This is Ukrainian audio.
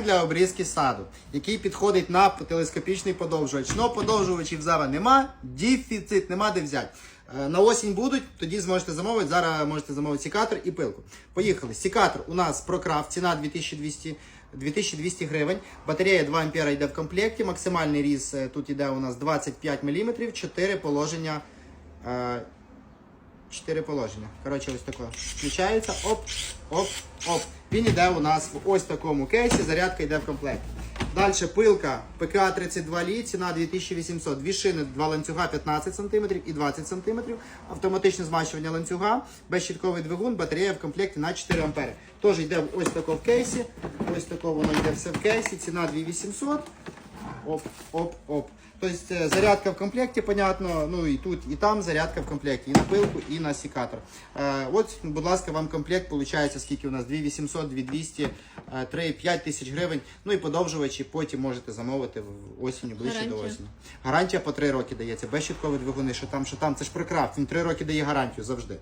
для обрізки саду, який підходить на телескопічний подовжувач. Но подовжувачів зараз нема, дефіцит, нема де взяти. Е, На осінь будуть, тоді зможете замовити. Зараз можете замовити сікатор і пилку. Поїхали. Сікатор у нас прокраф, ціна 2200, 2200 гривень. Батарея 2 ампера йде в комплекті. Максимальний різ е, тут йде у нас 25 мм, 4 положення. Чотири положення. Коротше, ось таке. Включається. Оп, оп, оп. Він йде у нас в ось такому кейсі, зарядка йде в комплекті. Далі пилка ПКА 32 лі, ціна 2800. Дві шини, два ланцюга 15 см і 20 см. Автоматичне змащування ланцюга, безщітковий двигун, батарея в комплекті на 4 ампери. Теж йде ось тако в кейсі. Ось тако воно йде все в кейсі. Ціна 2800. Оп, оп, оп. Тобто зарядка в комплекті, понятно, ну і тут, і там зарядка в комплекті, і на пилку, і на секатор. Е, от, будь ласка, вам комплект виходить, скільки у нас? 2800, 2200, е, 3, 5 тисяч гривень. Ну і подовжувачі потім можете замовити осінню, ближче до Гарантія. осені. Гарантія по 3 роки дається, безщіткові двигуни, що там, що там. Це ж прокрафт, він 3 роки дає гарантію завжди.